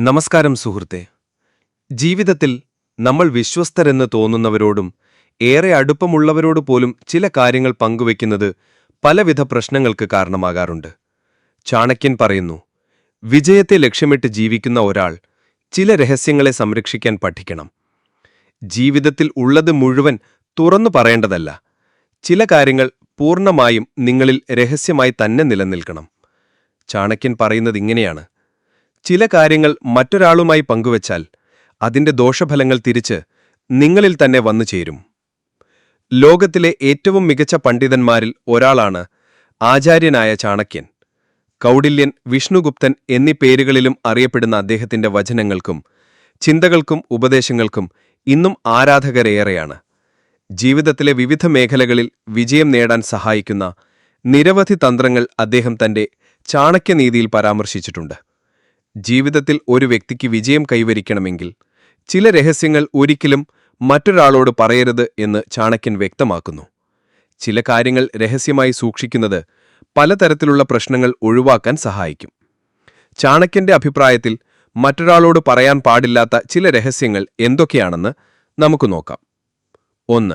നമസ്കാരം സുഹൃത്തെ. ജീവിതത്തിൽ നമ്മൾ വിശ്വസ്തരെന്ന് തോന്നുന്നവരോടും ഏറെ അടുപ്പമുള്ളവരോട് പോലും ചില കാര്യങ്ങൾ പങ്കുവെക്കുന്നത് പലവിധ പ്രശ്നങ്ങൾക്ക് കാരണമാകാറുണ്ട്. ചാണക്യൻ പറയുന്നു വിജയത്തെ ലക്ഷ്യമിട്ട് ജീവിക്കുന്ന ഒരാൾ ചില രഹസ്യങ്ങളെ സംരക്ഷിക്കാൻ പഠിക്കണം. ജീവിതത്തിൽ ഉള്ളത് മുഴുവൻ തുറന്നു പറയേണ്ടതല്ല. ചില കാര്യങ്ങൾ പൂർണമായും നിങ്ങളിൽ രഹസ്യമായി തന്നെ നിലനിൽക്കണം. ചാണക്യൻ പറയുന്നത് ഇങ്ങനെയാണ് ചില കാര്യങ്ങൾ മറ്റൊരാളുമായി പങ്കുവച്ചാൽ അതിന്റെ ദോഷഫലങ്ങൾ തിരിച്ച് നിങ്ങളിൽ തന്നെ വന്നു ചേരും. ലോകത്തിലെ ഏറ്റവും മികച്ച പണ്ഡിതന്മാരിൽ ഒരാളാണ് ആചാര്യനായ ചാണക്യൻ. കൗടില്യൻ വിഷ്ണുഗുപ്തൻ എന്നീ പേരുകളിലും അറിയപ്പെടുന്ന അദ്ദേഹത്തിന്റെ വചനങ്ങൾക്കും ചിന്തകൾക്കും ഉപദേശങ്ങൾക്കും ഇന്നും ആരാധകരേറെയാണ്. ജീവിതത്തിലെ വിവിധ മേഖലകളിൽ വിജയം നേടാൻ സഹായിക്കുന്ന നിരവധി തന്ത്രങ്ങൾ അദ്ദേഹം തന്റെ ചാണക്യനീതിയിൽ പരാമർശിച്ചിട്ടുണ്ട്. ജീവിതത്തിൽ ഒരു വ്യക്തിക്ക് വിജയം കൈവരിക്കണമെങ്കിൽ ചില രഹസ്യങ്ങൾ ഒരിക്കലും മറ്റൊരാളോട് പറയരുത് എന്ന് ചാണക്യൻ വ്യക്തമാക്കുന്നു. ചില കാര്യങ്ങൾ രഹസ്യമായി സൂക്ഷിക്കുന്നത് പലതരത്തിലുള്ള പ്രശ്നങ്ങൾ ഒഴിവാക്കാൻ സഹായിക്കും. ചാണക്യന്റെ അഭിപ്രായത്തിൽ മറ്റൊരാളോട് പറയാൻ പാടില്ലാത്ത ചില രഹസ്യങ്ങൾ എന്തൊക്കെയാണെന്ന് നമുക്ക് നോക്കാം. ഒന്ന്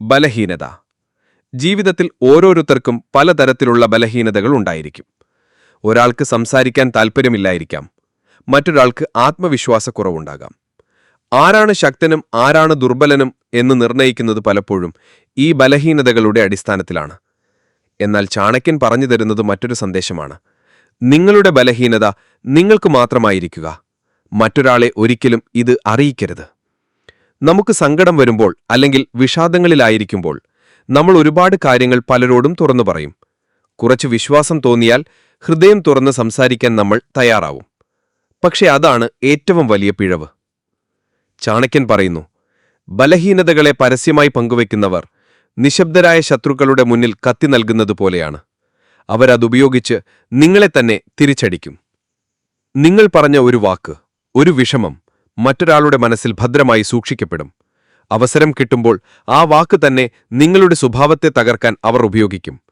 ബലഹീനത. ജീവിതത്തിൽ ഓരോരുത്തർക്കും പലതരത്തിലുള്ള ബലഹീനതകൾ ഉണ്ടായിരിക്കും. ഒരാൾക്ക് സംസാരിക്കാൻ താൽപ്പര്യമില്ലായിരിക്കാം. മറ്റൊരാൾക്ക് ആത്മവിശ്വാസക്കുറവുണ്ടാകാം. ആരാണ് ശക്തനും ആരാണ് ദുർബലനും എന്ന് നിർണയിക്കുന്നത് പലപ്പോഴും ഈ ബലഹീനതകളുടെ അടിസ്ഥാനത്തിലാണ്. എന്നാൽ ചാണക്യൻ പറഞ്ഞു തരുന്നത് മറ്റൊരു സന്ദേശമാണ്. നിങ്ങളുടെ ബലഹീനത നിങ്ങൾക്ക് മാത്രമായിരിക്കുക. മറ്റൊരാളെ ഒരിക്കലും ഇത് അറിയിക്കരുത്. നമുക്ക് സങ്കടം വരുമ്പോൾ അല്ലെങ്കിൽ വിഷാദങ്ങളിലായിരിക്കുമ്പോൾ നമ്മൾ ഒരുപാട് കാര്യങ്ങൾ പലരോടും തുറന്നു പറയും. കുറച്ച് വിശ്വാസം തോന്നിയാൽ ഹൃദയം തുറന്ന് സംസാരിക്കാൻ നമ്മൾ തയ്യാറാവും. പക്ഷെ അതാണ് ഏറ്റവും വലിയ പിഴവ്. ചാണക്യൻ പറയുന്നു ബലഹീനതകളെ പരസ്യമായി പങ്കുവെക്കുന്നവർ നിശബ്ദരായ ശത്രുക്കളുടെ മുന്നിൽ കത്തി നൽകുന്നതുപോലെയാണ് അവരതുപയോഗിച്ച് നിങ്ങളെ തന്നെ തിരിച്ചടിക്കും. നിങ്ങൾ പറഞ്ഞ ഒരു വാക്ക് ഒരു വിഷമം മറ്റൊരാളുടെ മനസ്സിൽ ഭദ്രമായി സൂക്ഷിക്കപ്പെടും. അവസരം കിട്ടുമ്പോൾ ആ വാക്ക് തന്നെ നിങ്ങളുടെ സ്വഭാവത്തെ തകർക്കാൻ അവർ ഉപയോഗിക്കും.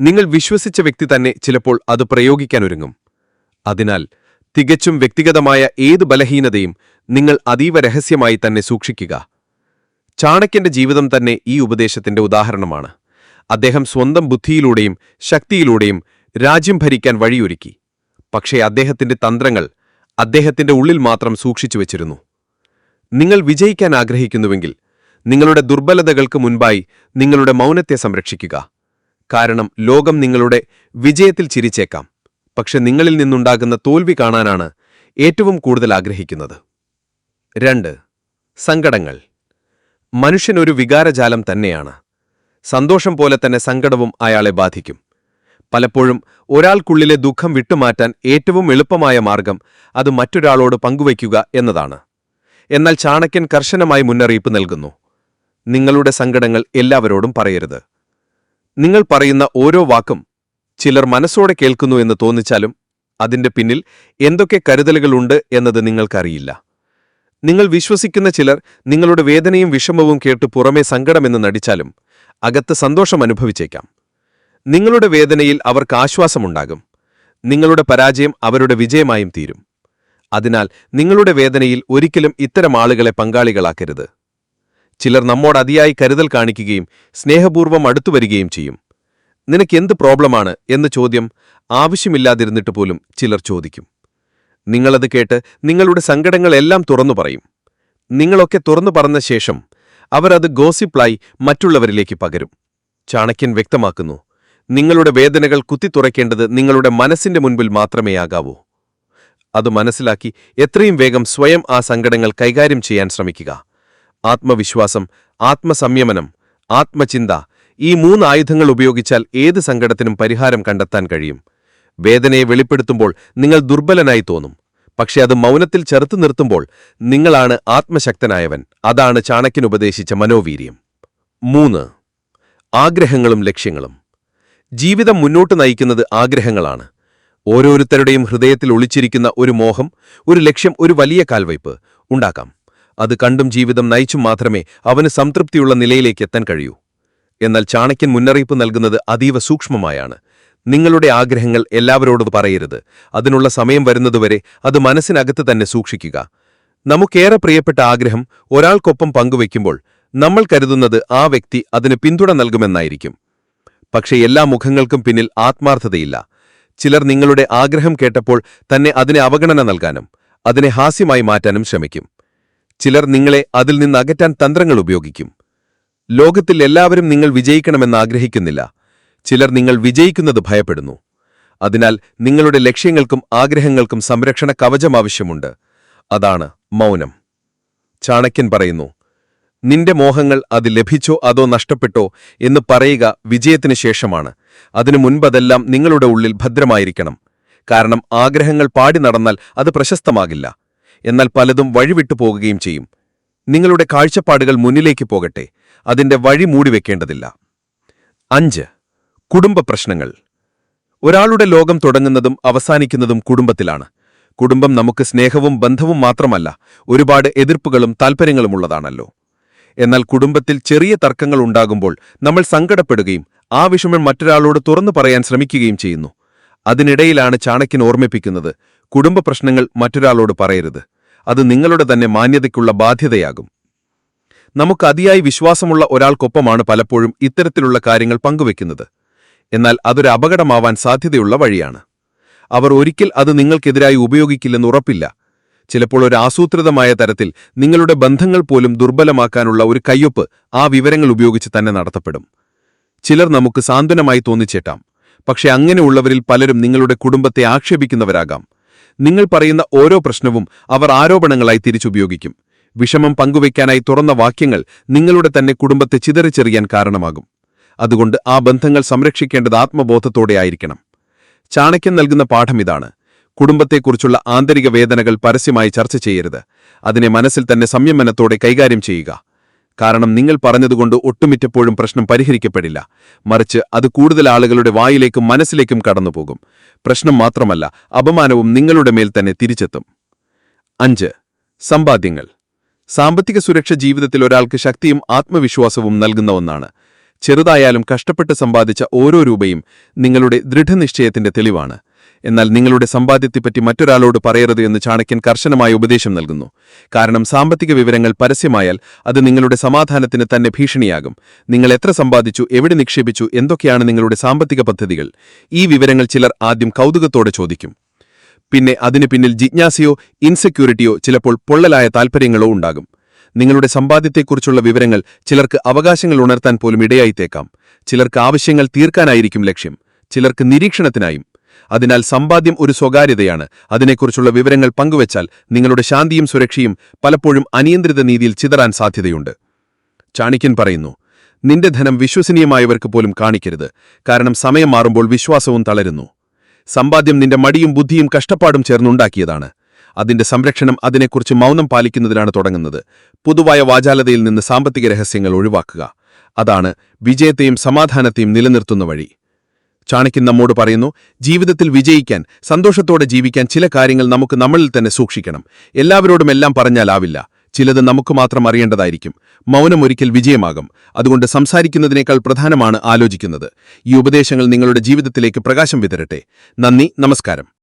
നിങ്ങൾ വിശ്വസിച്ച വ്യക്തി തന്നെ ചിലപ്പോൾ അത് പ്രയോഗിക്കാനൊരുങ്ങും. അതിനാൽ തികച്ചും വ്യക്തിഗതമായ ഏത് ബലഹീനതയും നിങ്ങൾ അതീവ രഹസ്യമായി തന്നെ സൂക്ഷിക്കുക. ചാണക്യന്റെ ജീവിതം തന്നെ ഈ ഉപദേശത്തിന്റെ ഉദാഹരണമാണ്. അദ്ദേഹം സ്വന്തം ബുദ്ധിയിലൂടെയും ശക്തിയിലൂടെയും രാജ്യം ഭരിക്കാൻ വഴിയൊരുക്കി. പക്ഷേ അദ്ദേഹത്തിന്റെ തന്ത്രങ്ങൾ അദ്ദേഹത്തിന്റെ ഉള്ളിൽ മാത്രം സൂക്ഷിച്ചു വച്ചിരുന്നു. നിങ്ങൾ വിജയിക്കാൻ ആഗ്രഹിക്കുന്നുവെങ്കിൽ നിങ്ങളുടെ ദുർബലതകൾക്ക് മുൻപായി നിങ്ങളുടെ മൗനത്തെ സംരക്ഷിക്കുക. കാരണം ലോകം നിങ്ങളുടെ വിജയത്തിൽ ചിരിച്ചേക്കാം. പക്ഷെ നിങ്ങളിൽ നിന്നുണ്ടാകുന്ന തോൽവി കാണാനാണ് ഏറ്റവും കൂടുതൽ ആഗ്രഹിക്കുന്നത്. രണ്ട് സങ്കടങ്ങൾ. മനുഷ്യനൊരു വികാരജാലം തന്നെയാണ്. സന്തോഷം പോലെ തന്നെ സങ്കടവും അയാളെ ബാധിക്കും. പലപ്പോഴും ഒരാൾക്കുള്ളിലെ ദുഃഖം വിട്ടുമാറ്റാൻ ഏറ്റവും എളുപ്പമായ മാർഗം അത് മറ്റൊരാളോട് പങ്കുവയ്ക്കുക എന്നതാണ്. എന്നാൽ ചാണക്യൻ കർശനമായി മുന്നറിയിപ്പ് നൽകുന്നു. നിങ്ങളുടെ സങ്കടങ്ങൾ എല്ലാവരോടും പറയരുത്. നിങ്ങൾ പറയുന്ന ഓരോ വാക്കും ചിലർ മനസ്സോടെ കേൾക്കുന്നു എന്ന് തോന്നിച്ചാലും അതിന്റെ പിന്നിൽ എന്തൊക്കെ കരുതലുകളുണ്ട് എന്നത് നിങ്ങൾക്കറിയില്ല. നിങ്ങൾ വിശ്വസിക്കുന്ന ചിലർ നിങ്ങളുടെ വേദനയും വിഷമവും കേട്ട് പുറമേ സങ്കടമെന്ന് നടിച്ചാലും അകത്ത് സന്തോഷം അനുഭവിച്ചേക്കാം. നിങ്ങളുടെ വേദനയിൽ അവർക്ക് ആശ്വാസമുണ്ടാകും. നിങ്ങളുടെ പരാജയം അവരുടെ വിജയമായും തീരും. അതിനാൽ നിങ്ങളുടെ വേദനയിൽ ഒരിക്കലും ഇത്തരം ആളുകളെ പങ്കാളികളാക്കരുത്. ചിലർ നമ്മോട് അതിയായി കരുതൽ കാണിക്കുകയും സ്നേഹപൂർവം അടുത്തുവരികയും ചെയ്യും. നിനക്കെന്ത് പ്രോബ്ലമാണ്? എന്ന ചോദ്യം ആവശ്യമില്ലാതിരുന്നിട്ട് പോലും ചിലർ ചോദിക്കും. നിങ്ങളത് കേട്ട് നിങ്ങളുടെ സങ്കടങ്ങളെല്ലാം തുറന്നു പറയും. നിങ്ങളൊക്കെ തുറന്നു പറഞ്ഞ ശേഷം അവരത് ഗോസിപ്ലായി മറ്റുള്ളവരിലേക്ക് പകരും. ചാണക്യൻ വ്യക്തമാക്കുന്നു നിങ്ങളുടെ വേദനകൾ കുത്തിത്തുറയ്ക്കേണ്ടത് നിങ്ങളുടെ മനസ്സിന്റെ മുൻപിൽ മാത്രമേ ആകാവൂ. അത് മനസ്സിലാക്കി എത്രയും വേഗം സ്വയം ആ സങ്കടങ്ങൾ കൈകാര്യം ചെയ്യാൻ ശ്രമിക്കുക. ആത്മവിശ്വാസം ആത്മസംയമനം ആത്മചിന്ത ഈ മൂന്ന് ആയുധങ്ങൾ ഉപയോഗിച്ചാൽ ഏത് സങ്കടത്തിനും പരിഹാരം കണ്ടെത്താൻ കഴിയും. വേദനയെ വെളിപ്പെടുത്തുമ്പോൾ നിങ്ങൾ ദുർബലനായി തോന്നും. പക്ഷേ അത് മൗനത്തിൽ ചെറുത്തു നിർത്തുമ്പോൾ നിങ്ങളാണ് ആത്മശക്തനായവൻ. അതാണ് ചാണക്യൻ ഉപദേശിച്ച മനോവീര്യം. മൂന്ന് ആഗ്രഹങ്ങളും ലക്ഷ്യങ്ങളും. ജീവിതം മുന്നോട്ട് നയിക്കുന്നത് ആഗ്രഹങ്ങളാണ്. ഓരോരുത്തരുടെയും ഹൃദയത്തിൽ ഒളിച്ചിരിക്കുന്ന ഒരു മോഹം ഒരു ലക്ഷ്യം ഒരു വലിയ കാൽവയ്പ്. ഉണ്ടാക്കാം. അത് കണ്ടും ജീവിതം നയിച്ചും മാത്രമേ അവന് സംതൃപ്തിയുള്ള നിലയിലേക്ക് എത്താൻ കഴിയൂ. എന്നാൽ ചാണക്യൻ മുന്നറിയിപ്പ് നൽകുന്നത് അതീവ സൂക്ഷ്മമായാണ്. നിങ്ങളുടെ ആഗ്രഹങ്ങൾ എല്ലാവരോടും പറയരുത്. അതിനുള്ള സമയം വരുന്നതുവരെ അത് മനസ്സിനകത്ത് തന്നെ സൂക്ഷിക്കുക. നമുക്കേറെ പ്രിയപ്പെട്ട ആഗ്രഹം ഒരാൾക്കൊപ്പം പങ്കുവയ്ക്കുമ്പോൾ നമ്മൾ കരുതുന്നത് ആ വ്യക്തി അതിന് പിന്തുണ നൽകുമെന്നായിരിക്കും. പക്ഷേ എല്ലാ മുഖങ്ങൾക്കും പിന്നിൽ ആത്മാർത്ഥതയില്ല. ചിലർ നിങ്ങളുടെ ആഗ്രഹം കേട്ടപ്പോൾ തന്നെ അതിനെ അവഗണന നൽകാനും അതിനെ ഹാസ്യമായി മാറ്റാനും ശ്രമിക്കും. ചിലർ നിങ്ങളെ അതിൽ നിന്ന് അകറ്റാൻ തന്ത്രങ്ങൾ ഉപയോഗിക്കും. ലോകത്തിൽ എല്ലാവരും നിങ്ങൾ വിജയിക്കണമെന്ന് ആഗ്രഹിക്കുന്നില്ല. ചിലർ നിങ്ങൾ വിജയിക്കുന്നത് ഭയപ്പെടുന്നു. അതിനാൽ നിങ്ങളുടെ ലക്ഷ്യങ്ങൾക്കും ആഗ്രഹങ്ങൾക്കും സംരക്ഷണ കവചം ആവശ്യമുണ്ട്. അതാണ് മൗനം. ചാണക്യൻ പറയുന്നു നിന്റെ മോഹങ്ങൾ അത് ലഭിച്ചോ അതോ നഷ്ടപ്പെട്ടോ എന്ന് പറയുക വിജയത്തിനു ശേഷമാണ്. അതിനു മുൻപതെല്ലാം നിങ്ങളുടെ ഉള്ളിൽ ഭദ്രമായിരിക്കണം. കാരണം ആഗ്രഹങ്ങൾ പാടി നടന്നാൽ അത് പ്രശസ്തമാകില്ല. എന്നാൽ പലതും വഴിവിട്ടു പോകുകയും ചെയ്യും. നിങ്ങളുടെ കാഴ്ചപ്പാടുകൾ മുന്നിലേക്ക് പോകട്ടെ അതിന്റെ വഴി മൂടിവെക്കേണ്ടതില്ല അഞ്ച് കുടുംബ പ്രശ്നങ്ങൾ. ഒരാളുടെ ലോകം തുടങ്ങുന്നതും അവസാനിക്കുന്നതും കുടുംബത്തിലാണ്. കുടുംബം നമുക്ക് സ്നേഹവും ബന്ധവും മാത്രമല്ല ഒരുപാട് എതിർപ്പുകളും താൽപ്പര്യങ്ങളുമുള്ളതാണല്ലോ എന്നാൽ കുടുംബത്തിൽ ചെറിയ തർക്കങ്ങൾ ഉണ്ടാകുമ്പോൾ നമ്മൾ സങ്കടപ്പെടുകയും ആ വിഷമം മറ്റൊരാളോട് തുറന്നു പറയാൻ ശ്രമിക്കുകയും ചെയ്യുന്നു. അതിനിടയിലാണ് ചാണക്യൻ ഓർമ്മിപ്പിക്കുന്നത് കുടുംബ പ്രശ്നങ്ങൾ മറ്റൊരാളോട് പറയരുത്. അത് നിങ്ങളുടെ തന്നെ മാന്യതയ്ക്കുള്ള ബാധ്യതയാകും. നമുക്ക് അതിയായി വിശ്വാസമുള്ള ഒരാൾക്കൊപ്പമാണ് പലപ്പോഴും ഇത്തരത്തിലുള്ള കാര്യങ്ങൾ പങ്കുവെക്കുന്നത്. എന്നാൽ അതൊരു അപകടമാവാൻ സാധ്യതയുള്ള വഴിയാണ്. അവർ ഒരിക്കൽ അത് നിങ്ങൾക്കെതിരായി ഉപയോഗിക്കില്ലെന്ന് ഉറപ്പില്ല. ചിലപ്പോൾ ഒരു ആസൂത്രിതമായ തരത്തിൽ നിങ്ങളുടെ ബന്ധങ്ങൾ പോലും ദുർബലമാക്കാനുള്ള ഒരു കയ്യൊപ്പ് ആ വിവരങ്ങൾ ഉപയോഗിച്ച് തന്നെ നടത്തപ്പെടും. ചിലർ നമുക്ക് സാന്ത്വനമായി തോന്നിച്ചേട്ടാം പക്ഷെ അങ്ങനെയുള്ളവരിൽ പലരും നിങ്ങളുടെ കുടുംബത്തെ ആക്ഷേപിക്കുന്നവരാകാം. നിങ്ങൾ പറയുന്ന ഓരോ പ്രശ്നവും അവർ ആരോപണങ്ങളായി തിരിച്ചുപയോഗിക്കും. വിഷമം പങ്കുവയ്ക്കാനായി തുറന്ന വാക്യങ്ങൾ നിങ്ങളുടെ തന്നെ കുടുംബത്തെ ചിതറിച്ചെറിയാൻ കാരണമാകും. അതുകൊണ്ട് ആ ബന്ധങ്ങൾ സംരക്ഷിക്കേണ്ടത് ആത്മബോധത്തോടെ ആയിരിക്കണം. ചാണക്യൻ നൽകുന്ന പാഠം ഇതാണ്. കുടുംബത്തെക്കുറിച്ചുള്ള ആന്തരിക വേദനകൾ പരസ്യമായി ചർച്ച ചെയ്യരുത്. അതിനെ മനസ്സിൽ തന്നെ സംയമനത്തോടെ കൈകാര്യം ചെയ്യുക. കാരണം നിങ്ങൾ പറഞ്ഞതുകൊണ്ട് ഒട്ടുമിറ്റപ്പോഴും പ്രശ്നം പരിഹരിക്കപ്പെടില്ല. മറിച്ച് അത് കൂടുതൽ ആളുകളുടെ വായിലേക്കും മനസ്സിലേക്കും കടന്നുപോകും. പ്രശ്നം മാത്രമല്ല അപമാനവും നിങ്ങളുടെ മേൽ തന്നെ തിരിച്ചെത്തും. അഞ്ച്. സമ്പാദ്യങ്ങൾ. സാമ്പത്തിക സുരക്ഷ ജീവിതത്തിൽ ഒരാൾക്ക് ശക്തിയും ആത്മവിശ്വാസവും നൽകുന്ന ഒന്നാണ്. ചെറുതായാലും കഷ്ടപ്പെട്ട് സമ്പാദിച്ച ഓരോ രൂപയും നിങ്ങളുടെ ദൃഢനിശ്ചയത്തിന്റെ തെളിവാണ്. എന്നാൽ നിങ്ങളുടെ സമ്പാദ്യത്തെപ്പറ്റി മറ്റൊരാളോട് പറയരുത് എന്ന് ചാണക്യൻ കർശനമായ ഉപദേശം നൽകുന്നു. കാരണം സാമ്പത്തിക വിവരങ്ങൾ പരസ്യമായാൽ അത് നിങ്ങളുടെ സമാധാനത്തിന് തന്നെ ഭീഷണിയാകും. നിങ്ങൾ എത്ര സമ്പാദിച്ചു എവിടെ നിക്ഷേപിച്ചു എന്തൊക്കെയാണ് നിങ്ങളുടെ സാമ്പത്തിക പദ്ധതികൾ? ഈ വിവരങ്ങൾ ചിലർ ആദ്യം കൗതുകത്തോടെ ചോദിക്കും. പിന്നെ അതിനു പിന്നിൽ ജിജ്ഞാസയോ ഇൻസെക്യൂരിറ്റിയോ ചിലപ്പോൾ പൊള്ളലായ താൽപ്പര്യങ്ങളോ ഉണ്ടാകും. നിങ്ങളുടെ സമ്പാദ്യത്തെക്കുറിച്ചുള്ള വിവരങ്ങൾ ചിലർക്ക് അവകാശങ്ങൾ ഉണർത്താൻ പോലും ഇടയായിത്തേക്കാം. ചിലർക്ക് ആവശ്യങ്ങൾ തീർക്കാനായിരിക്കും ലക്ഷ്യം. ചിലർക്ക് നിരീക്ഷണത്തിനായും. അതിനാൽ സമ്പാദ്യം ഒരു സ്വകാര്യതയാണ്. അതിനെക്കുറിച്ചുള്ള വിവരങ്ങൾ പങ്കുവച്ചാൽ നിങ്ങളുടെ ശാന്തിയും സുരക്ഷയും പലപ്പോഴും അനിയന്ത്രിത നീതിയിൽ ചിതറാൻ സാധ്യതയുണ്ട്. ചാണിക്യൻ പറയുന്നു നിന്റെ ധനം വിശ്വസനീയമായവർക്ക് പോലും കാണിക്കരുത്. കാരണം സമയം മാറുമ്പോൾ വിശ്വാസവും തളരുന്നു. സമ്പാദ്യം നിന്റെ മടിയും ബുദ്ധിയും കഷ്ടപ്പാടും ചേർന്നുണ്ടാക്കിയതാണ്. അതിന്റെ സംരക്ഷണം അതിനെക്കുറിച്ച് മൗനം പാലിക്കുന്നതിലാണ് തുടങ്ങുന്നത്. പൊതുവായ വാചാലതയിൽ നിന്ന് സാമ്പത്തിക രഹസ്യങ്ങൾ ഒഴിവാക്കുക. അതാണ് വിജയത്തെയും സമാധാനത്തെയും നിലനിർത്തുന്ന വഴി. ചാണക്യൻ നമ്മോട് പറയുന്നു ജീവിതത്തിൽ വിജയിക്കാൻ സന്തോഷത്തോടെ ജീവിക്കാൻ ചില കാര്യങ്ങൾ നമുക്ക് നമ്മളിൽ തന്നെ സൂക്ഷിക്കണം. എല്ലാവരോടും എല്ലാം പറഞ്ഞാലാവില്ല. ചിലത് നമുക്ക് മാത്രം അറിയേണ്ടതായിരിക്കും. മൗനം ഒരിക്കൽ വിജയമാകും. അതുകൊണ്ട് സംസാരിക്കുന്നതിനേക്കാൾ പ്രധാനമാണ് ആലോചിക്കുന്നത്. ഈ ഉപദേശങ്ങൾ നിങ്ങളുടെ ജീവിതത്തിലേക്ക് പ്രകാശം വിതരട്ടെ. നന്ദി നമസ്കാരം.